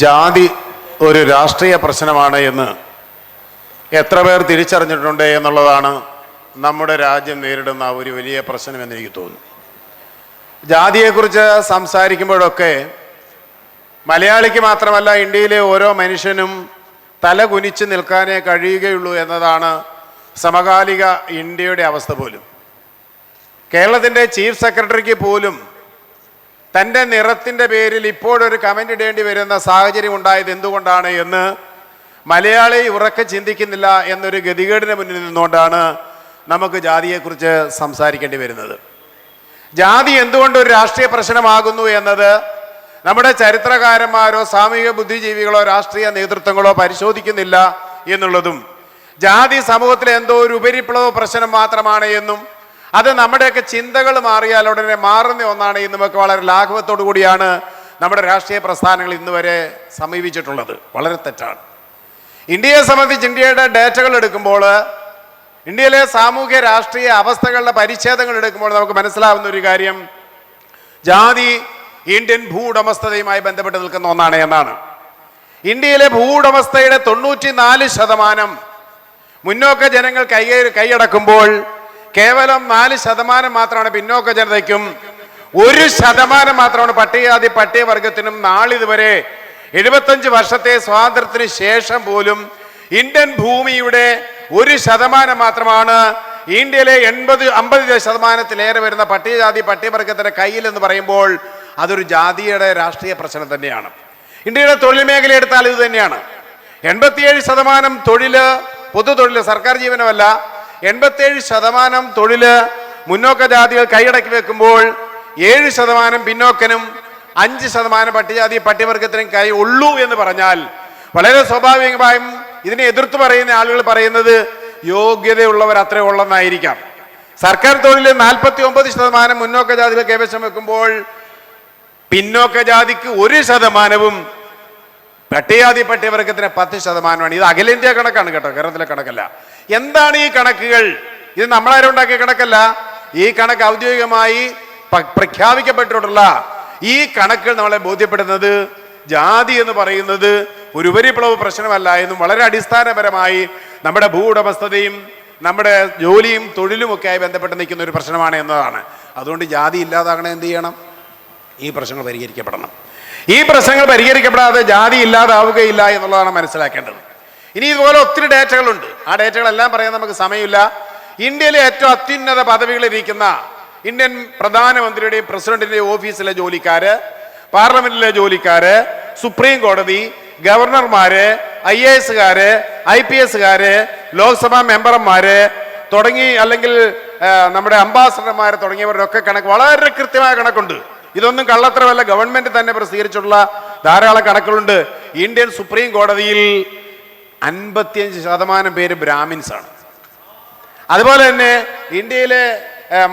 ജാതി ഒരു രാഷ്ട്രീയ പ്രശ്നമാണ് എന്ന് എത്ര പേർ തിരിച്ചറിഞ്ഞിട്ടുണ്ട് എന്നുള്ളതാണ് നമ്മുടെ രാജ്യം നേരിടുന്ന ഒരു വലിയ പ്രശ്നമെന്ന് എനിക്ക് തോന്നുന്നു. ജാതിയെക്കുറിച്ച് സംസാരിക്കുമ്പോഴൊക്കെ മലയാളിക്ക് മാത്രമല്ല ഇന്ത്യയിലെ ഓരോ മനുഷ്യനും തല കുനിച്ച് നിൽക്കാനേ കഴിയുകയുള്ളൂ എന്നതാണ് സമകാലിക ഇന്ത്യയുടെ അവസ്ഥ പോലും. കേരളത്തിന്റെ ചീഫ് സെക്രട്ടറിക്ക് പോലും തന്റെ നിറത്തിന്റെ പേരിൽ ഇപ്പോഴൊരു കമന്റ് ഇടേണ്ടി വരുന്ന സാഹചര്യം ഉണ്ടായത് എന്തുകൊണ്ടാണ് എന്ന് മലയാളി ഉറക്കെ ചിന്തിക്കുന്നില്ല എന്നൊരു ഗതികേടിന് മുന്നിൽ നിന്നുകൊണ്ടാണ് നമുക്ക് ജാതിയെക്കുറിച്ച് സംസാരിക്കേണ്ടി വരുന്നത്. ജാതി എന്തുകൊണ്ട് ഒരു രാഷ്ട്രീയ പ്രശ്നമാകുന്നു എന്നത് നമ്മുടെ ചരിത്രകാരന്മാരോ സാമൂഹിക ബുദ്ധിജീവികളോ രാഷ്ട്രീയ നേതൃത്വങ്ങളോ പരിശോധിക്കുന്നില്ല എന്നുള്ളതും ജാതി സമൂഹത്തിലെ എന്തോ ഒരു ഉപരിപ്ലവ പ്രശ്നം മാത്രമാണ് എന്നും അത് നമ്മുടെയൊക്കെ ചിന്തകൾ മാറിയാൽ ഉടനെ മാറുന്ന ഒന്നാണ് ഇന്ന് നമുക്ക് വളരെ ലാഘവത്തോടു കൂടിയാണ് നമ്മുടെ രാഷ്ട്രീയ പ്രസ്ഥാനങ്ങൾ ഇന്ന് വരെ സമീപിച്ചിട്ടുള്ളത്. വളരെ തെറ്റാണ്. ഇന്ത്യയെ സംബന്ധിച്ച് ഇന്ത്യയുടെ ഡേറ്റകൾ എടുക്കുമ്പോൾ ഇന്ത്യയിലെ സാമൂഹ്യ രാഷ്ട്രീയ അവസ്ഥകളുടെ പരിച്ഛേദങ്ങൾ എടുക്കുമ്പോൾ നമുക്ക് മനസ്സിലാവുന്ന ഒരു കാര്യം ജാതി ഇന്ത്യൻ ഭൂവുടമസ്ഥതയുമായി ബന്ധപ്പെട്ട് നിൽക്കുന്ന ഒന്നാണ് എന്നാണ്. ഇന്ത്യയിലെ ഭൂവുടമസ്ഥയുടെ തൊണ്ണൂറ്റി നാല് ശതമാനം മുന്നോക്ക ജനങ്ങൾ കൈ കൈയടക്കുമ്പോൾ കേവലം നാല് ശതമാനം മാത്രമാണ് പിന്നോക്ക ജനതയ്ക്കും. ഒരു ശതമാനം മാത്രമാണ് പട്ടികജാതി പട്ടികവർഗത്തിനും നാളിതുവരെ എഴുപത്തഞ്ച് വർഷത്തെ സ്വാതന്ത്ര്യത്തിന് ശേഷം പോലും ഇന്ത്യൻ ഭൂമിയുടെ ഒരു ശതമാനം മാത്രമാണ് ഇന്ത്യയിലെ എൺപത് അമ്പത് ശതമാനത്തിലേറെ വരുന്ന പട്ടികജാതി പട്ടികവർഗത്തിന്റെ കയ്യിൽ എന്ന് പറയുമ്പോൾ അതൊരു ജാതിയുടെ രാഷ്ട്രീയ പ്രശ്നം തന്നെയാണ്. ഇന്ത്യയുടെ തൊഴിൽ മേഖല എടുത്താൽ ഇത് തന്നെയാണ്. എൺപത്തിയേഴ് ശതമാനം തൊഴിൽ പൊതു തൊഴിൽ സർക്കാർ ജീവനമല്ല എൺപത്തിയേഴ് ശതമാനം തൊഴിൽ മുന്നോക്ക ജാതികൾ കൈയടക്കി വെക്കുമ്പോൾ ഏഴ് ശതമാനം പിന്നോക്കനും അഞ്ച് ശതമാനം പട്ടികജാതി പട്ടികവർഗത്തിനും കൈ ഉള്ളൂ എന്ന് പറഞ്ഞാൽ വളരെ സ്വാഭാവികമായും ഇതിനെ എതിർത്ത് പറയുന്ന ആളുകൾ പറയുന്നത് യോഗ്യതയുള്ളവർ അത്രേ ഉള്ളെന്നായിരിക്കാം. സർക്കാർ തൊഴിൽ നാൽപ്പത്തി ഒമ്പത് ശതമാനം മുന്നോക്ക ജാതികൾ കൈവശം വെക്കുമ്പോൾ പിന്നോക്ക ജാതിക്ക് ഒരു ശതമാനവും പട്ടികജാതി പട്ടികവർഗത്തിന് പത്ത് ശതമാനമാണ്. ഇത് അഖിലേന്ത്യാ കണക്കാണ് കേട്ടോ കേരളത്തിലെ കണക്കല്ല. എന്താണ് ഈ കണക്കുകൾ? ഇത് നമ്മളാരും ഉണ്ടാക്കിയ കണക്കല്ല. ഈ കണക്ക് ഔദ്യോഗികമായി പ്രഖ്യാപിക്കപ്പെട്ടിട്ടുള്ള ഈ കണക്കുകൾ നമ്മളെ ബോധ്യപ്പെടുന്നത് ജാതി എന്ന് പറയുന്നത് ഒരു ഉപരിപ്ലവ പ്രശ്നമല്ല എന്നും വളരെ അടിസ്ഥാനപരമായി നമ്മുടെ ഭൂ ഉടമസ്ഥതയും നമ്മുടെ ജോലിയും തൊഴിലും ഒക്കെ ആയി ബന്ധപ്പെട്ട് നിൽക്കുന്ന ഒരു പ്രശ്നമാണ് എന്നതാണ്. അതുകൊണ്ട് ജാതി ഇല്ലാതാകണേ എന്ത് ചെയ്യണം? ഈ പ്രശ്നങ്ങൾ പരിഹരിക്കപ്പെടണം. ഈ പ്രശ്നങ്ങൾ പരിഹരിക്കപ്പെടാതെ ജാതി ഇല്ലാതാവുകയില്ല എന്നുള്ളതാണ് മനസ്സിലാക്കേണ്ടത്. ഇനി ഇതുപോലെ ഒത്തിരി ഡേറ്റകളുണ്ട്. ആ ഡേറ്റകളെല്ലാം പറയാൻ നമുക്ക് സമയമില്ല. ഇന്ത്യയിലെ ഏറ്റവും അത്യുന്നത പദവികളിരിക്കുന്ന ഇന്ത്യൻ പ്രധാനമന്ത്രിയുടെയും പ്രസിഡന്റിന്റെയും ഓഫീസിലെ ജോലിക്കാര് പാർലമെന്റിലെ ജോലിക്കാര് സുപ്രീം കോടതി ഗവർണർമാര് ഐ എ എസുകാര് ഐ പി എസുകാര് ലോക്സഭാ മെമ്പർമാര് തുടങ്ങി അല്ലെങ്കിൽ നമ്മുടെ അംബാസഡർമാർ തുടങ്ങിയവരുടെ ഒക്കെ കണക്ക് വളരെ കൃത്യമായ കണക്കുണ്ട്. ഇതൊന്നും കള്ളത്തരമല്ല. ഗവൺമെന്റ് തന്നെ പ്രസിദ്ധീകരിച്ചിട്ടുള്ള ധാരാളം കണക്കുകളുണ്ട്. ഇന്ത്യൻ സുപ്രീം കോടതിയിൽ അൻപത്തിയഞ്ച് ശതമാനം പേര് ബ്രാഹ്മിൻസ് ആണ്. അതുപോലെ തന്നെ ഇന്ത്യയിലെ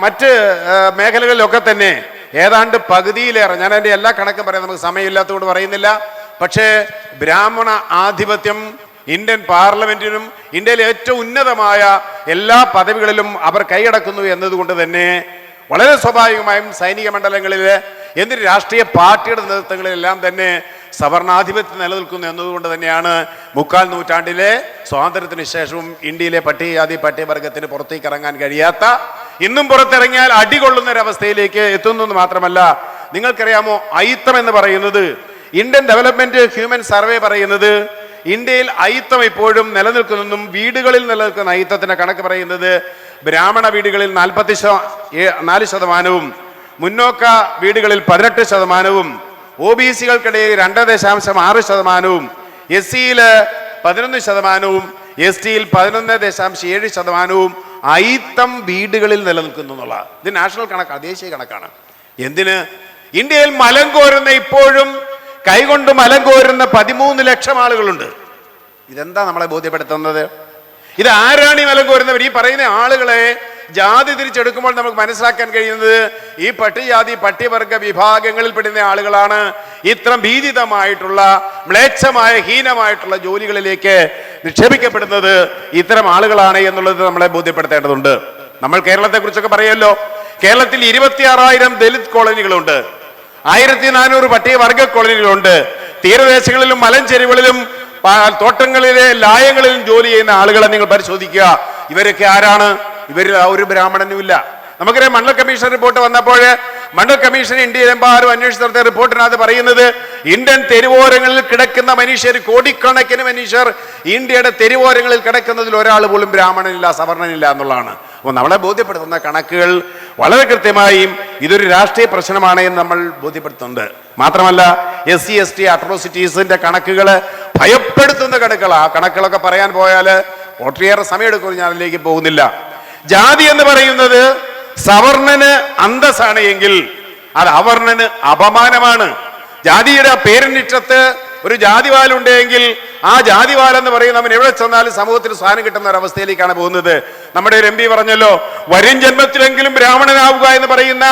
മറ്റ് മേഖലകളിലൊക്കെ തന്നെ ഏതാണ്ട് പകുതിയിലേറെ ഞാൻ എന്റെ എല്ലാ കണക്കും പറയാം നമുക്ക് സമയമില്ലാത്തതുകൊണ്ട് പറയുന്നില്ല. പക്ഷേ ബ്രാഹ്മണ ആധിപത്യം ഇന്ത്യൻ പാർലമെന്റിനും ഇന്ത്യയിലെ ഏറ്റവും ഉന്നതമായ എല്ലാ പദവികളിലും അവർ കൈയടക്കുന്നു എന്നതുകൊണ്ട് തന്നെ വളരെ സ്വാഭാവികമായും സൈനിക മണ്ഡലങ്ങളിൽ എന്തിന് രാഷ്ട്രീയ പാർട്ടിയുടെ നേതൃത്വങ്ങളിലെല്ലാം തന്നെ സവർണാധിപത്യം നിലനിൽക്കുന്നു എന്നതുകൊണ്ട് തന്നെയാണ് മുക്കാൽ നൂറ്റാണ്ടിലെ സ്വാതന്ത്ര്യത്തിന് ശേഷവും ഇന്ത്യയിലെ പട്ടികജാതി പട്ടികവർഗത്തിന് പുറത്തേക്ക് ഇറങ്ങാൻ കഴിയാത്ത ഇന്നും പുറത്തിറങ്ങിയാൽ അടികൊള്ളുന്ന ഒരവസ്ഥയിലേക്ക് എത്തുന്നു എന്ന് മാത്രമല്ല നിങ്ങൾക്കറിയാമോ അയിത്തം എന്ന് പറയുന്നത് ഇന്ത്യൻ ഡെവലപ്മെന്റ് ഹ്യൂമൻ സർവേ പറയുന്നത് ഇന്ത്യയിൽ അയിത്തം ഇപ്പോഴും നിലനിൽക്കുന്നതും വീടുകളിൽ നിലനിൽക്കുന്ന അയിത്തത്തിന്റെ കണക്ക് പറയുന്നത് ബ്രാഹ്മണ വീടുകളിൽ നാൽപ്പത്തി നാല് ശതമാനവും മുന്നോക്ക വീടുകളിൽ പതിനെട്ട് ശതമാനവും ഒ ബി സികൾക്കിടയിൽ രണ്ട് ദശാംശം ആറ് ശതമാനവും എസ് സിയിൽ പതിനൊന്ന് ശതമാനവും എസ് ടിയിൽ പതിനൊന്ന് ദശാംശം ഏഴ് ശതമാനവും അയിത്തം വീടുകളിൽ നിലനിൽക്കുന്നു എന്നുള്ള ഇത് നാഷണൽ കണക്കാണ് ദേശീയ കണക്കാണ്. എന്തിന്? ഇന്ത്യയിൽ മലം കോരുന്ന ഇപ്പോഴും കൈകൊണ്ട് മലം കോരുന്ന പതിമൂന്ന് ലക്ഷം ആളുകളുണ്ട്. ഇതെന്താ നമ്മളെ ബോധ്യപ്പെടുത്തുന്നത്? ഇത് ആരാണ് ഈ വിലക്ക് വരുന്നവർ ഈ പറയുന്ന ആളുകളെ ജാതി തിരിച്ചെടുക്കുമ്പോൾ നമുക്ക് മനസ്സിലാക്കാൻ കഴിയുന്നത് ഈ പട്ടികജാതി പട്ടികവർഗ വിഭാഗങ്ങളിൽ പെടുന്ന ആളുകളാണ്. ഇത്ര ഭീതിതമായിട്ടുള്ള മ്ലേച്ഛമായ ഹീനമായിട്ടുള്ള ജോലികളിലേക്ക് നിക്ഷേപിക്കപ്പെടുന്നത് ഇത്തരം ആളുകളാണ് എന്നുള്ളത് നമ്മളെ ബോധ്യപ്പെടുത്തേണ്ടതുണ്ട്. നമ്മൾ കേരളത്തെ കുറിച്ചൊക്കെ പറയുമല്ലോ. കേരളത്തിൽ ഇരുപത്തിയാറായിരം ദലിത് കോളനികളുണ്ട്. ആയിരത്തി നാനൂറ് പട്ടികവർഗ കോളനികളുണ്ട്. തീരദേശങ്ങളിലും മലഞ്ചെരിവുകളിലും തോട്ടങ്ങളിലെ ലായങ്ങളിലും ജോലി ചെയ്യുന്ന ആളുകളെ നിങ്ങൾ പരിശോധിക്കുക. ഇവരൊക്കെ ആരാണ്? ഇവരിൽ ഒരു ബ്രാഹ്മണനുമില്ല. നമുക്കറിയാം മണ്ഡൽ കമ്മീഷൻ റിപ്പോർട്ട് വന്നപ്പോൾ മണ്ഡൽ കമ്മീഷൻ ഇന്ത്യയിലെമ്പാരും അന്വേഷിച്ച് നടത്തിയ റിപ്പോർട്ടിനകത്ത് പറയുന്നത് ഇന്ത്യൻ തെരുവോരങ്ങളിൽ കിടക്കുന്ന മനുഷ്യർ കോടിക്കണക്കിന് മനുഷ്യർ ഇന്ത്യയുടെ തെരുവോരങ്ങളിൽ കിടക്കുന്നതിൽ ഒരാൾ പോലും ബ്രാഹ്മണനില്ല സവർണനില്ല എന്നുള്ളതാണ്. അപ്പോൾ നമ്മളെ ബോധ്യപ്പെടുത്തുന്ന കണക്കുകൾ വളരെ കൃത്യമായും ഇതൊരു രാഷ്ട്രീയ പ്രശ്നമാണ് എന്ന് നമ്മൾ ബോധ്യപ്പെടുത്തുന്നുണ്ട്. മാത്രമല്ല എസ് സി എസ് ടി അട്രോസിറ്റീസിന്റെ കണക്കുകൾ ഭയപ്പെടുത്തുന്ന കണക്കുകൾ ആ കണക്കുകളൊക്കെ പറയാൻ പോയാൽ ഒട്ടേറെ സമയമെടുക്കും ഞാൻ അതിലേക്ക് പോകുന്നില്ല. ജാതി എന്ന് പറയുന്നത് സവർണന് അന്തസ്സാണ് എങ്കിൽ അത് അവർണന് അപമാനമാണ്. ജാതിയുടെ പേരിനിഷ്ടത്ത് ഒരു ജാതിവാലുണ്ടെങ്കിൽ ആ ജാതിവാലെന്ന് പറയുന്നവൻ എവിടെ ചെന്നാലും സമൂഹത്തിന് സ്ഥാനം കിട്ടുന്ന ഒരു അവസ്ഥയിലേക്കാണ് പോകുന്നത്. നമ്മുടെ ഒരു എം പി പറഞ്ഞല്ലോ വരും ജന്മത്തിലെങ്കിലും ബ്രാഹ്മണനാവുക എന്ന് പറയുന്ന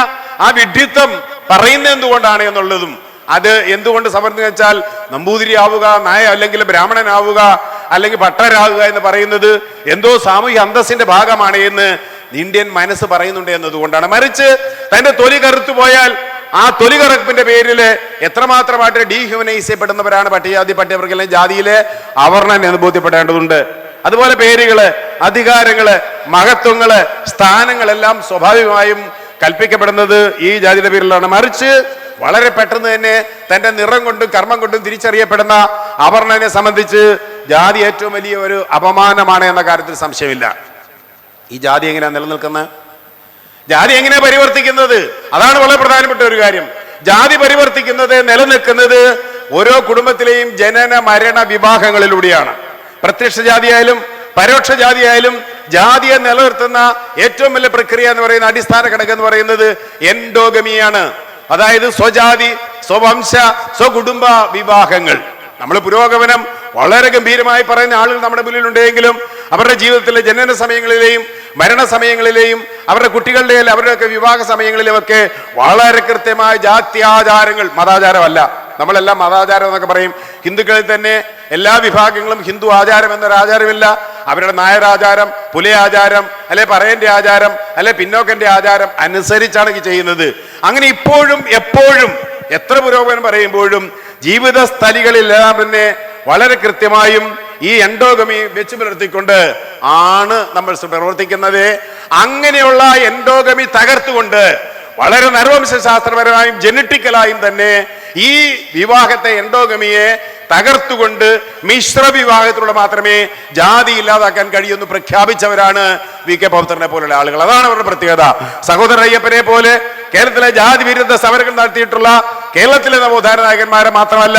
ആ വിഡ്ഢിത്തം പറയുന്നത് എന്തുകൊണ്ടാണ് എന്നുള്ളതും. അത് എന്തുകൊണ്ട് സമർത്ഥം വെച്ചാൽ നമ്പൂതിരി ആവുക നായ അല്ലെങ്കിൽ ബ്രാഹ്മണനാവുക അല്ലെങ്കിൽ ഭട്ടരാകുക എന്ന് പറയുന്നത് എന്തോ സാമൂഹ്യ അന്തസ്സിന്റെ ഭാഗമാണ് എന്ന് ഇന്ത്യൻ മനസ്സ് പറയുന്നുണ്ട് എന്നതുകൊണ്ടാണ്. മറിച്ച് തന്റെ തൊലി കറുത്തു പോയാൽ ആ തൊലി കറുപ്പിന്റെ പേരിൽ എത്രമാത്രമായിട്ട് ഡീഹ്യൂമനൈസ് ചെയ്യപ്പെടുന്നവരാണ് പട്ടികജാതി പട്ടികവർഗ ജാതിയിലെ അവർണൻ എന്ന് ബോധ്യപ്പെടേണ്ടതുണ്ട്. അതുപോലെ പേരുകൾ അധികാരങ്ങൾ മഹത്വങ്ങൾ സ്ഥാനങ്ങളെല്ലാം സ്വാഭാവികമായും കൽപ്പിക്കപ്പെടുന്നത് ഈ ജാതിയുടെ പേരിലാണ്. മറിച്ച് വളരെ പെട്ടെന്ന് തന്നെ തന്റെ നിറം കൊണ്ടും കർമ്മം കൊണ്ടും തിരിച്ചറിയപ്പെടുന്ന അവർണനെ സംബന്ധിച്ച് ജാതി ഏറ്റവും വലിയ ഒരു അപമാനമാണ് എന്ന കാര്യത്തിൽ സംശയമില്ല. ഈ ജാതി എങ്ങനെയാണ് നിലനിൽക്കുന്നത്? ജാതി എങ്ങനെ പരിവർത്തിക്കുന്നത്? അതാണ് വളരെ പ്രധാനപ്പെട്ട ഒരു കാര്യം. ജാതി പരിവർത്തിക്കുന്നത് നിലനിൽക്കുന്നത് ഓരോ കുടുംബത്തിലെയും ജനന മരണ വിവാഹങ്ങളിലൂടെയാണ് പ്രത്യക്ഷ ജാതിയായാലും പരോക്ഷ ജാതിയായാലും ജാതിയെ നിലനിർത്തുന്ന ഏറ്റവും വലിയ പ്രക്രിയ എന്ന് പറയുന്ന അടിസ്ഥാന ഘടകം എന്ന് പറയുന്നത് എൻഡോഗമിയാണ്. അതായത് സ്വജാതി സ്വവംശ സ്വകുടുംബ വിവാഹങ്ങൾ നമ്മൾ പുരോഗമനം വളരെ ഗംഭീരമായി പറയുന്ന ആളുകൾ നമ്മുടെ മുന്നിലുണ്ടെങ്കിലും അവരുടെ ജീവിതത്തിലെ ജനന സമയങ്ങളിലെയും മരണസമയങ്ങളിലെയും അവരുടെ കുട്ടികളുടെയും അവരുടെയൊക്കെ വിവാഹ സമയങ്ങളിലുമൊക്കെ വളരെ കൃത്യമായ ജാത്യാചാരങ്ങൾ മതാചാരമല്ല. നമ്മളെല്ലാം മതാചാരം എന്നൊക്കെ പറയും. ഹിന്ദുക്കളിൽ തന്നെ എല്ലാ വിഭാഗങ്ങളും ഹിന്ദു ആചാരം എന്നൊരു ആചാരമില്ല. അവരുടെ നായരാചാരം പുലയാചാരം അല്ലെ പറയന്റെ ആചാരം അല്ലെ പിന്നോക്കന്റെ ആചാരം അനുസരിച്ചാണ് ചെയ്യുന്നത്. അങ്ങനെ ഇപ്പോഴും എപ്പോഴും എത്ര പുരോഗമനം പറയുമ്പോഴും ജീവിത സ്ഥലികളിലെല്ലാം തന്നെ വളരെ കൃത്യമായും ഈ എൻഡോഗമി വെച്ച് പുലർത്തിക്കൊണ്ട് ആണ് നമ്മൾ പ്രവർത്തിക്കുന്നത്. അങ്ങനെയുള്ള എൻഡോഗമി തകർത്തുകൊണ്ട് വളരെ നരവംശാസ്ത്രപരമായും ജനറ്റിക്കലായും തന്നെ ഈ വിവാഹത്തെ എൻഡോഗമിയെ തകർത്തുകൊണ്ട് മിശ്ര വിവാഹത്തിലൂടെ മാത്രമേ ജാതി ഇല്ലാതാക്കാൻ കഴിയുമെന്ന് പ്രഖ്യാപിച്ചവരാണ് വി കെ പൗത്രനെ പോലുള്ള ആളുകൾ. അതാണ് അവരുടെ പ്രത്യേകത. സഹോദര അയ്യപ്പനെ പോലെ കേരളത്തിലെ ജാതി വിരുദ്ധ സമരങ്ങൾ നടത്തിയിട്ടുള്ള കേരളത്തിലെ നവോത്ഥാന നായകന്മാരെ മാത്രമല്ല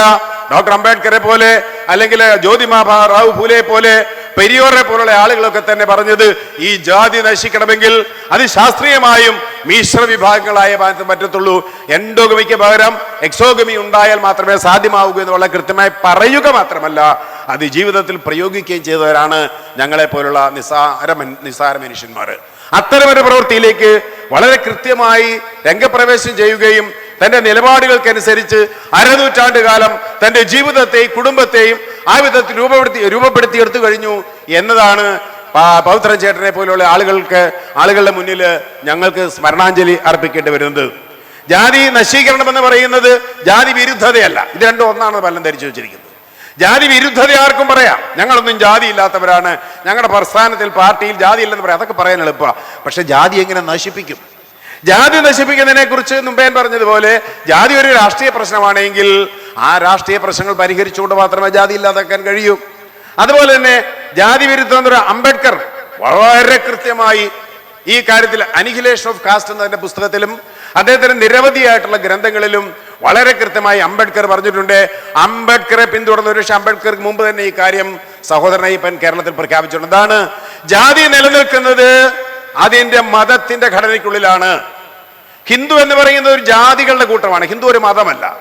ഡോക്ടർ അംബേദ്കറെ പോലെ അല്ലെങ്കിൽ ജ്യോതിമാ റാവു ഫൂലെ പോലെ പെരിയോറെ പോലുള്ള ആളുകളൊക്കെ തന്നെ പറഞ്ഞത് ഈ ജാതി നശിക്കണമെങ്കിൽ അത് ശാസ്ത്രീയമായും മിശ്ര വിഭാഗങ്ങളായ പറ്റത്തുള്ളൂ. എൻഡോഗമിക്ക് പകരം എക്സോഗമി ഉണ്ടായാൽ മാത്രമേ സാധ്യമാവൂ എന്നുള്ള കൃത്യമായി പറയുക മാത്രമല്ല അത് ജീവിതത്തിൽ പ്രയോഗിക്കുകയും ചെയ്തവരാണ് ഞങ്ങളെ പോലുള്ള നിസാര നിസാര മനുഷ്യന്മാർ അത്തരമൊരു പ്രവൃത്തിയിലേക്ക് വളരെ കൃത്യമായി രംഗപ്രവേശം ചെയ്യുകയും തന്റെ നിലപാടുകൾക്കനുസരിച്ച് അരനൂറ്റാണ്ട് കാലം തന്റെ ജീവിതത്തെയും കുടുംബത്തെയും ആ വിധത്തിൽ രൂപപ്പെടുത്തി രൂപപ്പെടുത്തിയെടുത്തു കഴിഞ്ഞു എന്നതാണ് പൗത്രൻ ചേട്ടനെ പോലെയുള്ള ആളുകൾക്ക് ആളുകളുടെ മുന്നിൽ ഞങ്ങൾക്ക് സ്മരണാഞ്ജലി അർപ്പിക്കേണ്ടി വരുന്നത്. ജാതി നശീകരണം എന്ന് പറയുന്നത് ജാതി വിരുദ്ധതയല്ല. ഇത് രണ്ടും ഒന്നാണ് പലരും ധരിച്ചു വെച്ചിരിക്കുന്നത് ജാതി വിരുദ്ധത ആർക്കും പറയാം. ഞങ്ങളൊന്നും ജാതി ഇല്ലാത്തവരാണ്. ഞങ്ങളുടെ പ്രസ്ഥാനത്തിൽ പാർട്ടിയിൽ ജാതി ഇല്ലെന്ന് പറയാം. അതൊക്കെ പറയാൻ എളുപ്പമാണ് പക്ഷെ ജാതി എങ്ങനെ നശിപ്പിക്കും? ജാതി നശിപ്പിക്കുന്നതിനെ കുറിച്ച് മുമ്പേ ഞാൻ പറഞ്ഞതുപോലെ ജാതി ഒരു രാഷ്ട്രീയ പ്രശ്നമാണെങ്കിൽ ആ രാഷ്ട്രീയ പ്രശ്നങ്ങൾ പരിഹരിച്ചുകൊണ്ട് മാത്രമേ ജാതി ഇല്ലാതാക്കാൻ കഴിയൂ. അതുപോലെ തന്നെ ജാതി വിരുദ്ധം എന്നൊരു അംബേദ്കർ വളരെ കൃത്യമായി ഈ കാര്യത്തിൽ അനിഹിലേഷൻ ഓഫ് കാസ്റ്റ് എന്നതിന്റെ പുസ്തകത്തിലും അദ്ദേഹത്തിന് നിരവധിയായിട്ടുള്ള ഗ്രന്ഥങ്ങളിലും വളരെ കൃത്യമായി അംബേദ്കർ പറഞ്ഞിട്ടുണ്ട്. അംബേദ്കറെ പിന്തുടർന്ന ഒരു പക്ഷേ അംബേദ്കർക്ക് മുമ്പ് തന്നെ ഈ കാര്യം സഹോദരൻ കേരളത്തിൽ പ്രഖ്യാപിച്ചിട്ടുണ്ട്. എന്താണ്? ജാതി നിലനിൽക്കുന്നത് അതിന്റെ മതത്തിന്റെ ഘടനയ്ക്കുള്ളിലാണ്. ഹിന്ദു എന്ന് പറയുന്നത് ഒരു ജാതികളുടെ കൂട്ടമാണ്. ഹിന്ദു ഒരു മതമല്ല.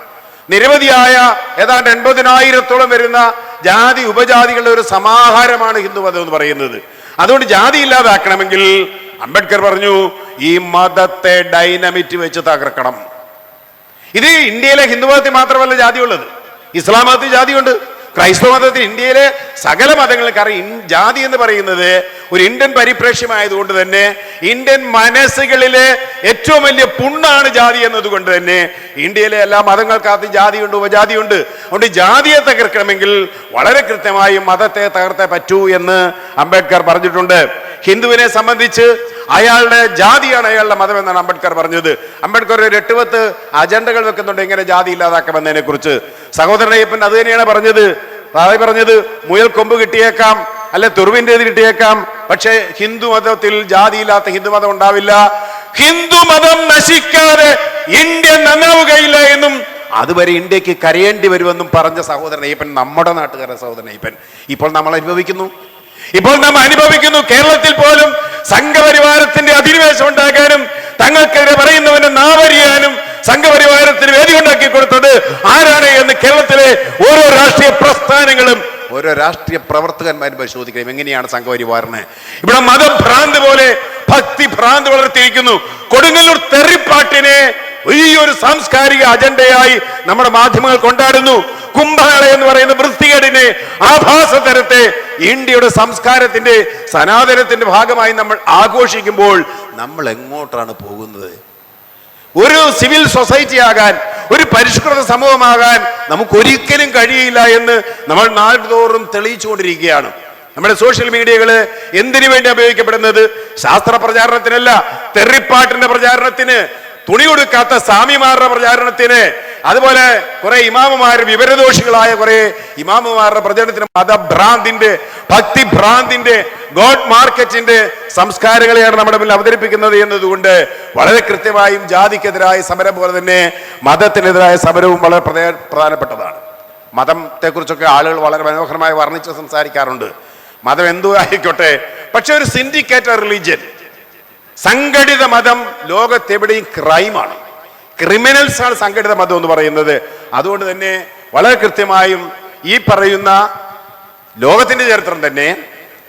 നിരവധിയായ ഏതാണ്ട് എൺപതിനായിരത്തോളം വരുന്ന ജാതി ഉപജാതികളുടെ ഒരു സമാഹാരമാണ് ഹിന്ദു മതം എന്ന് പറയുന്നത്. അതുകൊണ്ട് ജാതി ഇല്ലാതാക്കണമെങ്കിൽ അംബേദ്കർ പറഞ്ഞു ഈ മതത്തെ ഡൈനമിറ്റ് വെച്ച് തകർക്കണം. ഇത് ഇന്ത്യയിലെ ഹിന്ദു മതത്തിൽ മാത്രമല്ല ജാതി ഉള്ളത് ഇസ്ലാം മതത്തിൽ ജാതിയുണ്ട്. ക്രൈസ്തവ മതത്തിൽ ഇന്ത്യയിലെ സകല മതങ്ങൾക്ക് അറിയാം. ജാതി എന്ന് പറയുന്നത് ഒരു ഇന്ത്യൻ പരിപ്രേക്ഷ്യമായതുകൊണ്ട് തന്നെ ഇന്ത്യൻ മനസ്സുകളിലെ ഏറ്റവും വലിയ പുണ്ണാണ് ജാതി എന്നതുകൊണ്ട് തന്നെ ഇന്ത്യയിലെ എല്ലാ മതങ്ങൾക്കകത്ത് ജാതിയുണ്ട് ഉപജാതിയുണ്ട്. അതുകൊണ്ട് ജാതിയെ തകർക്കണമെങ്കിൽ വളരെ കൃത്യമായി മതത്തെ തകർത്തേ പറ്റൂ എന്ന് അംബേദ്കർ പറഞ്ഞിട്ടുണ്ട്. ഹിന്ദുവിനെ സംബന്ധിച്ച് അയാളുടെ ജാതിയാണ് അയാളുടെ മതം എന്നാണ് അംബേദ്കർ പറഞ്ഞത്. അംബേദ്കർ ഒരു എട്ടുപത്ത് അജണ്ടകൾ വെക്കുന്നുണ്ട് ഇങ്ങനെ ജാതി ഇല്ലാതാക്കാമെന്നതിനെ കുറിച്ച്. സഹോദരൻ അയ്യപ്പൻ അത് തന്നെയാണ് പറഞ്ഞത്. പറഞ്ഞത് മുയൽ കൊമ്പ് കിട്ടിയേക്കാം അല്ലെ തുറുവിന്റെ കിട്ടിയേക്കാം പക്ഷേ ഹിന്ദു മതത്തിൽ ജാതിയില്ലാത്ത ഹിന്ദു മതം ഉണ്ടാവില്ല. ഹിന്ദു മതം നശിക്കാതെ ഇന്ത്യ നന്നാവുകയില്ല എന്നും അതുവരെ ഇന്ത്യയ്ക്ക് കരയേണ്ടി വരുമെന്നും പറഞ്ഞ സഹോദരൻ അയ്യപ്പൻ നമ്മുടെ നാട്ടുകാരൻ സഹോദരൻ അയ്യപ്പൻ. ഇപ്പോൾ നമ്മൾ അനുഭവിക്കുന്നു. ഇപ്പോൾ നാം അനുഭവിക്കുന്നു കേരളത്തിൽ പോലും സംഘപരിവാരത്തിന്റെ അധിനിവേശം ഉണ്ടാക്കാനും തങ്ങൾക്കെതിരെ പറയുന്നവനെ നാവരിയാനും സംഘപരിവാരത്തിന് വേദി ഉണ്ടാക്കി കൊടുത്തത് ആരാണ് എന്ന് കേരളത്തിലെ ഓരോ രാഷ്ട്രീയ പ്രസ്ഥാനങ്ങളും ഓരോ രാഷ്ട്രീയ പ്രവർത്തകന്മാരും പരിശോധിക്കണം. എങ്ങനെയാണ് സംഘപരിവാറിന്? ഇവിടെ മതഭ്രാന്ത് പോലെ ഭക്തി ഭ്രാന്ത് വളർത്തിയിരിക്കുന്നു. കൊടുങ്ങല്ലൂർ തെറിപ്പാട്ടിനെ വലിയൊരു സാംസ്കാരിക അജണ്ടയായി നമ്മുടെ മാധ്യമങ്ങൾ കൊണ്ടാടുന്നു. കുംഭമേള എന്ന് പറയുന്ന വൃത്തികേടിനെ ആഭാസ തരത്തെ ഇന്ത്യയുടെ സംസ്കാരത്തിന്റെ സനാതനത്തിന്റെ ഭാഗമായി നമ്മൾ ആഘോഷിക്കുമ്പോൾ നമ്മൾ എങ്ങോട്ടാണ് പോകുന്നത്? ഒരു സിവിൽ സൊസൈറ്റി ആകാൻ ഒരു പരിഷ്കൃത സമൂഹമാകാൻ നമുക്ക് ഒരിക്കലും കഴിയില്ല എന്ന് നമ്മൾ നാൾതോറും തെളിയിച്ചുകൊണ്ടിരിക്കുകയാണ്. നമ്മുടെ സോഷ്യൽ മീഡിയകൾ എന്തിനു വേണ്ടി ഉപയോഗിക്കപ്പെടുന്നത്? ശാസ്ത്ര പ്രചാരണത്തിനല്ല തെറിപ്പാട്ടിന്റെ പ്രചാരണത്തിന്. തുണി കൊടുക്കാത്ത സ്വാമിമാരുടെ പ്രചാരണത്തിന് അതുപോലെ കുറെ ഇമാമുമാർ വിവരദോഷികളായ കുറെ ഇമാമുമാരുടെ പ്രചരണത്തിന് മതഭ്രാന്തിന്റെ ഭക്തിഭ്രാന്തിന്റെ ഗോഡ് മാർക്കറ്റിന്റെ സംസ്കാരങ്ങളെയാണ് നമ്മുടെ മുന്നിൽ അവതരിപ്പിക്കുന്നത് എന്നതുകൊണ്ട് വളരെ കൃത്യമായും ജാതിക്കെതിരായ സമരം പോലെ തന്നെ മതത്തിനെതിരായ സമരവും വളരെ പ്രധേ- പ്രധാനപ്പെട്ടതാണ്. മതത്തെക്കുറിച്ചൊക്കെ ആളുകൾ വളരെ മനോഹരമായി വർണിച്ച് സംസാരിക്കാറുണ്ട്. മതം എന്തോ ആയിക്കോട്ടെ പക്ഷെ ഒരു സിൻഡിക്കേറ്റർ റിലീജിയൻ സംഘടിത മതം ലോകത്തെവിടെയും ക്രൈമാണ്. ക്രിമിനൽസ് ആണ് സംഘടിത മതം എന്ന് പറയുന്നത്. അതുകൊണ്ട് തന്നെ വളരെ കൃത്യമായും ഈ പറയുന്ന ലോകത്തിന്റെ ചരിത്രം തന്നെ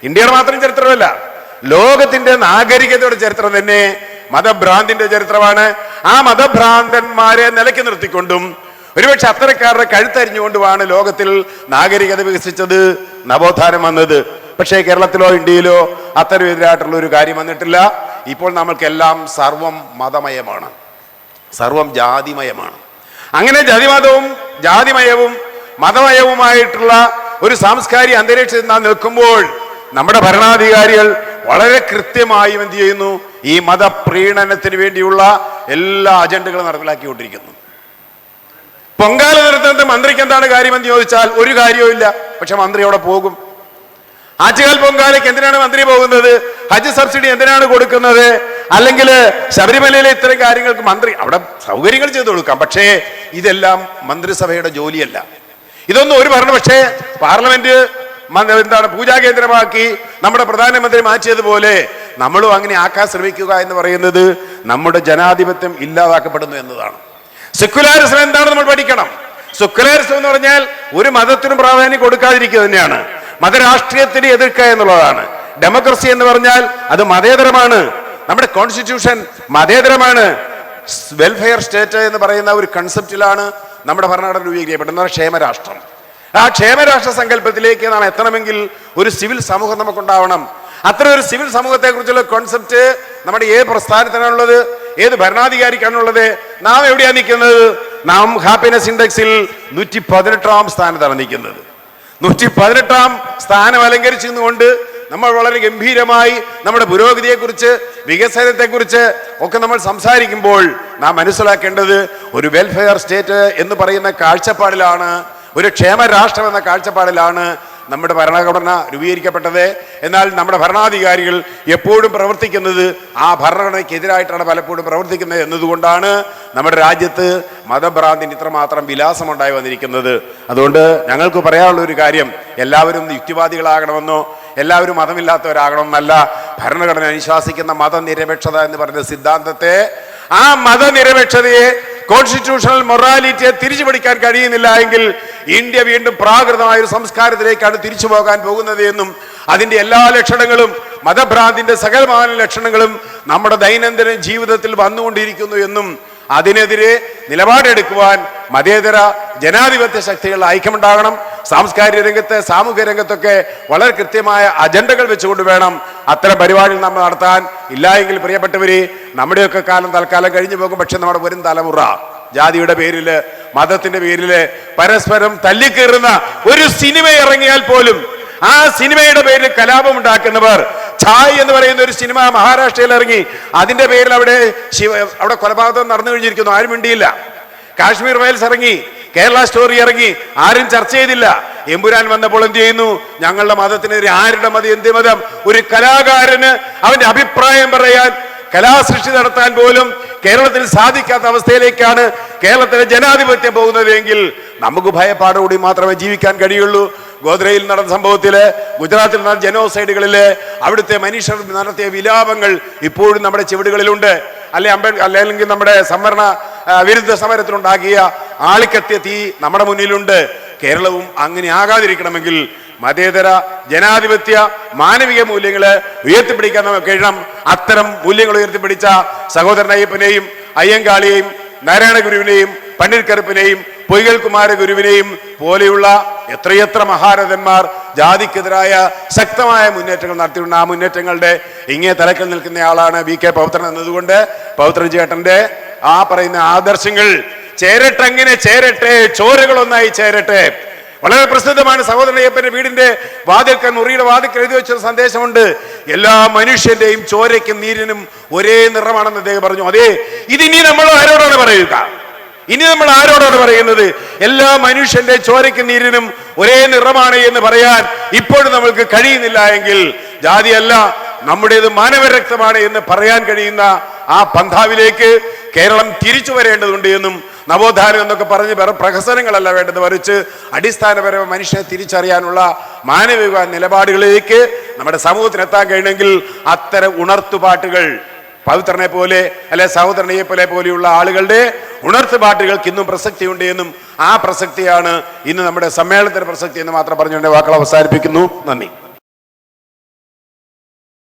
ഇന്ത്യയുടെ മാത്രം ചരിത്രമല്ല ലോകത്തിന്റെ നാഗരികതയുടെ ചരിത്രം തന്നെ മതഭ്രാന്തിന്റെ ചരിത്രമാണ്. ആ മതഭ്രാന്തന്മാരെ നിലയ്ക്ക് നിർത്തിക്കൊണ്ടും ഒരുപക്ഷെ അത്തരക്കാരുടെ കഴുത്തരിഞ്ഞുകൊണ്ടുമാണ് ലോകത്തിൽ നാഗരികത വികസിച്ചത് നവോത്ഥാനം വന്നത്. പക്ഷേ കേരളത്തിലോ ഇന്ത്യയിലോ അത്തരം എതിരായിട്ടുള്ള ഒരു കാര്യം വന്നിട്ടില്ല. ഇപ്പോൾ നമ്മൾക്കെല്ലാം സർവം മതമയമാണ്. സർവം ജാതിമയമാണ്. അങ്ങനെ ജാതിമതവും ജാതിമയവും മതമയവുമായിട്ടുള്ള ഒരു സാംസ്കാരിക അന്തരീക്ഷത്തിൽ നാം നിൽക്കുമ്പോൾ നമ്മുടെ ഭരണാധികാരികൾ വളരെ കൃത്യമായും എന്ത് ചെയ്യുന്നു? ഈ മതപ്രീണനത്തിന് വേണ്ടിയുള്ള എല്ലാ അജണ്ടകളും നടപ്പിലാക്കിക്കൊണ്ടിരിക്കുന്നു. പൊങ്കാല നിർത്തുന്നത് മന്ത്രിക്ക് എന്താണ് കാര്യമെന്ന് ചോദിച്ചാൽ ഒരു കാര്യവും ഇല്ല പക്ഷെ മന്ത്രി അവിടെ പോകും. ആറ്റുകാൽ പൊങ്കാലയ്ക്ക് എന്തിനാണ് മന്ത്രി പോകുന്നത്? ഹജ്ജ് സബ്സിഡി എന്തിനാണ് കൊടുക്കുന്നത്? അല്ലെങ്കിൽ ശബരിമലയിലെ ഇത്തരം കാര്യങ്ങൾക്ക് മന്ത്രി അവിടെ സൗകര്യങ്ങൾ ചെയ്തു കൊടുക്കാം. പക്ഷേ ഇതെല്ലാം മന്ത്രിസഭയുടെ ജോലിയല്ല. ഇതൊന്നും ഒരു ഭരണം പക്ഷേ പാർലമെന്റ് എന്താണ് പൂജാ കേന്ദ്രമാക്കി നമ്മുടെ പ്രധാനമന്ത്രി മാറ്റിയതുപോലെ നമ്മളും അങ്ങനെ ആക്കാൻ ശ്രമിക്കുക എന്ന് പറയുന്നത് നമ്മുടെ ജനാധിപത്യം ഇല്ലാതാക്കപ്പെടുന്നു എന്നതാണ്. സെക്യുലാരിസം എന്താണ് നമ്മൾ പഠിക്കണം. സെക്യുലാരിസം എന്ന് പറഞ്ഞാൽ ഒരു മതത്തിനും പ്രാധാന്യം കൊടുക്കാതിരിക്കുക തന്നെയാണ്. മതരാഷ്ട്രീയത്തിന് എതിർക്കുക എന്നുള്ളതാണ്. ഡെമോക്രസി എന്ന് പറഞ്ഞാൽ അത് മതേതരമാണ്. നമ്മുടെ കോൺസ്റ്റിറ്റ്യൂഷൻ മതേതരമാണ്. വെൽഫെയർ സ്റ്റേറ്റ് എന്ന് പറയുന്ന ഒരു കൺസെപ്റ്റിലാണ് നമ്മുടെ ഭരണഘടന രൂപീകരിക്കപ്പെടുന്ന ക്ഷേമരാഷ്ട്രം. ആ ക്ഷേമരാഷ്ട്ര സങ്കല്പത്തിലേക്ക് നാം എത്തണമെങ്കിൽ ഒരു സിവിൽ സമൂഹം നമുക്കുണ്ടാവണം. അത്തരം ഒരു സിവിൽ സമൂഹത്തെ കുറിച്ചുള്ള കോൺസെപ്റ്റ് നമ്മുടെ ഏത് പ്രസ്ഥാനത്തിനാണുള്ളത് ഏത് ഭരണാധികാരിക്കാണുള്ളത് നാം എവിടെയാണ് നിൽക്കുന്നത്? നാം ഹാപ്പിനെസ് ഇൻഡെക്സിൽ നൂറ്റി പതിനെട്ടാം സ്ഥാനത്താണ് നിൽക്കുന്നത്. നൂറ്റി പതിനെട്ടാം സ്ഥാനം അലങ്കരിച്ചുകൊണ്ട് നമ്മൾ വളരെ ഗംഭീരമായി നമ്മുടെ പുരോഗതിയെക്കുറിച്ച് വികസനത്തെക്കുറിച്ച് ഒക്കെ നമ്മൾ സംസാരിക്കുമ്പോൾ നാം മനസ്സിലാക്കേണ്ടത് ഒരു വെൽഫെയർ സ്റ്റേറ്റ് എന്ന് പറയുന്ന കാഴ്ചപ്പാടിലാണ് ഒരു ക്ഷേമ രാഷ്ട്രം എന്ന കാഴ്ചപ്പാടിലാണ് നമ്മുടെ ഭരണഘടന രൂപീകരിക്കപ്പെട്ടത്. എന്നാൽ നമ്മുടെ ഭരണാധികാരികൾ എപ്പോഴും പ്രവർത്തിക്കുന്നത് ആ ഭരണഘടനയ്ക്കെതിരായിട്ടാണ് പലപ്പോഴും പ്രവർത്തിക്കുന്നത് എന്നതുകൊണ്ടാണ് നമ്മുടെ രാജ്യത്ത് മതഭ്രാന്തിന് ഇത്രമാത്രം വിലാസമുണ്ടായി വന്നിരിക്കുന്നത്. അതുകൊണ്ട് ഞങ്ങൾക്ക് പറയാനുള്ള ഒരു കാര്യം എല്ലാവരും യുക്തിവാദികളാകണമെന്നോ എല്ലാവരും മതമില്ലാത്തവരാകണമെന്നല്ല ഭരണഘടന അനുശാസിക്കുന്ന മതനിരപേക്ഷത എന്ന് പറയുന്ന സിദ്ധാന്തത്തെ ആ മതനിരപേക്ഷതയെ കോൺസ്റ്റിറ്റ്യൂഷണൽ മൊറാലിറ്റിയെ തിരിച്ചു പിടിക്കാൻ കഴിയുന്നില്ല എങ്കിൽ ഇന്ത്യ വീണ്ടും പ്രാകൃതമായ ഒരു സംസ്കാരത്തിലേക്കാണ് തിരിച്ചു പോകാൻ പോകുന്നത് എന്നും അതിന്റെ എല്ലാ ലക്ഷണങ്ങളും മതഭ്രാന്തിന്റെ സകലമായ ലക്ഷണങ്ങളും നമ്മുടെ ദൈനംദിന ജീവിതത്തിൽ വന്നുകൊണ്ടിരിക്കുന്നു എന്നും അതിനെതിരെ നിലപാടെടുക്കുവാൻ മതേതര ജനാധിപത്യ ശക്തികൾ ഐക്യമുണ്ടാകണം. സാംസ്കാരിക രംഗത്ത് സാമൂഹ്യ രംഗത്തൊക്കെ വളരെ കൃത്യമായ അജണ്ടകൾ വെച്ചുകൊണ്ട് വേണം അത്തരം പരിപാടികൾ നമ്മൾ നടത്താൻ. ഇല്ലായെങ്കിൽ പ്രിയപ്പെട്ടവരെ നമ്മുടെയൊക്കെ കാലം തൽക്കാലം കഴിഞ്ഞു പോകും. പക്ഷെ നമ്മുടെ വരും തലമുറ ജാതിയുടെ പേരിൽ മതത്തിന്റെ പേരിൽ പരസ്പരം തല്ലിക്കേറുന്ന ഒരു സിനിമ ഇറങ്ങിയാൽ പോലും ആ സിനിമയുടെ പേരിൽ കലാപം ഉണ്ടാക്കുന്നവർ ഛായ് എന്ന് പറയുന്ന ഒരു സിനിമ മഹാരാഷ്ട്രയിൽ ഇറങ്ങി അതിന്റെ പേരിൽ അവിടെ ശിവ അവിടെ കൊലപാതകം നടന്നു കഴിഞ്ഞിരിക്കുന്നു. ആരും മിണ്ടിയില്ല. കാശ്മീർ ഫയൽസ് ഇറങ്ങി കേരള സ്റ്റോറി ഇറങ്ങി ആരും ചർച്ച ചെയ്തില്ല. എമ്പുരാൻ വന്നപ്പോൾ എന്ത് ചെയ്യുന്നു? ഞങ്ങളുടെ മതത്തിനെതിരെ ആരുടെ മതം എന്ത് മതം? ഒരു കലാകാരന് അവന്റെ അഭിപ്രായം പറയാൻ കലാസൃഷ്ടി നടത്താൻ പോലും കേരളത്തിൽ സാധിക്കാത്ത അവസ്ഥയിലേക്കാണ് കേരളത്തിലെ ജനാധിപത്യം പോകുന്നതെങ്കിൽ നമുക്ക് ഭയപ്പാടോടി മാത്രമേ ജീവിക്കാൻ കഴിയുള്ളൂ. ഗോദ്രയിൽ നടന്ന സംഭവത്തിൽ ഗുജറാത്തിൽ നടന്ന ജനോസൈഡുകളിൽ അവിടുത്തെ മനുഷ്യർ നടത്തിയ വിലാപങ്ങൾ ഇപ്പോഴും നമ്മുടെ ചെവിടുകളിലുണ്ട്. അല്ലെ അംബേദ്കർ അല്ലെങ്കിൽ നമ്മുടെ സംവരണ വിരുദ്ധ സമരത്തിലുണ്ടാക്കിയ ആളിക്കത്തിയ തീ നമ്മുടെ മുന്നിലുണ്ട്. കേരളവും അങ്ങനെ ആകാതിരിക്കണമെങ്കിൽ മതേതര ജനാധിപത്യ മാനവിക മൂല്യങ്ങൾ ഉയർത്തിപ്പിടിക്കാൻ നമുക്ക് കഴിയണം അത്തരം മൂല്യങ്ങൾ ഉയർത്തിപ്പിടിച്ച സഹോദരൻ അയ്യപ്പനെയും അയ്യങ്കാളിയെയും നാരായണ ഗുരുവിനെയും പണ്ഡിറ്റ് പൊയ്കൽ കുമാര ഗുരുവിനെയും പോലെയുള്ള എത്രയെത്ര മഹാരഥന്മാർ ജാതിക്കെതിരായ ശക്തമായ മുന്നേറ്റങ്ങൾ നടത്തിയിട്ടുണ്ട്. ആ മുന്നേറ്റങ്ങളുടെ ഇങ്ങേ തലക്കൽ നിൽക്കുന്ന ആളാണ് വി കെ പൗത്രൻ എന്നതുകൊണ്ട് പൗത്രൻ ചേട്ടന്റെ ആ പറയുന്ന ആദർശങ്ങൾ ചേരട്ടെങ്ങനെ ചേരട്ടെ ചോരകളൊന്നായി ചേരട്ടെ. വളരെ പ്രസിദ്ധമാണ് സഹോദരൻ അയ്യപ്പന്റെ വീടിന്റെ വാതിൽക്കൽ മുറിയുടെ വാതിൽക്കൽ എഴുതി വെച്ചൊരു സന്ദേശമുണ്ട്. എല്ലാ മനുഷ്യന്റെയും ചോരയ്ക്കും നീരിനും ഒരേ നിറമാണെന്ന് അദ്ദേഹം പറഞ്ഞു. അതെ ഇതിനി നമ്മൾ ആരോടാണ് പറയുക? ഇനി നമ്മൾ ആരോടാണ് പറയുന്നത്? എല്ലാ മനുഷ്യന്റെ ചോരയ്ക്കും നീരിനും ഒരേ നിറമാണ് എന്ന് പറയാൻ ഇപ്പോഴും നമ്മൾക്ക് കഴിയുന്നില്ല എങ്കിൽ ജാതിയല്ല നമ്മുടേത് മാനവരക്തമാണ് എന്ന് പറയാൻ കഴിയുന്ന ആ പന്ഥാവിലേക്ക് കേരളം തിരിച്ചു വരേണ്ടതുണ്ട് എന്നും നവോത്ഥാനം എന്നൊക്കെ പറഞ്ഞ് വേറെ പ്രഹസനങ്ങളല്ല വേണ്ടത്. മറിച്ച് അടിസ്ഥാനപരമായ മനുഷ്യനെ തിരിച്ചറിയാനുള്ള മാനവിക നിലപാടുകളിലേക്ക് നമ്മുടെ സമൂഹത്തിന് എത്താൻ കഴിയണമെങ്കിൽ അത്തരം ഉണർത്തുപാട്ടുകൾ പവിത്രനെ പോലെ അല്ലെ സഹോദരനെ പോലെ പോലെയുള്ള ആളുകളുടെ ഉണർത്തുപാട്ടുകൾക്ക് ഇന്നും പ്രസക്തിയുണ്ട് എന്നും ആ പ്രസക്തിയാണ് ഇന്ന് നമ്മുടെ സമ്മേളനത്തിന്റെ പ്രസക്തി എന്ന് മാത്രം പറഞ്ഞുകൊണ്ട് വാക്കുകൾ അവസാനിപ്പിക്കുന്നു. നന്ദി.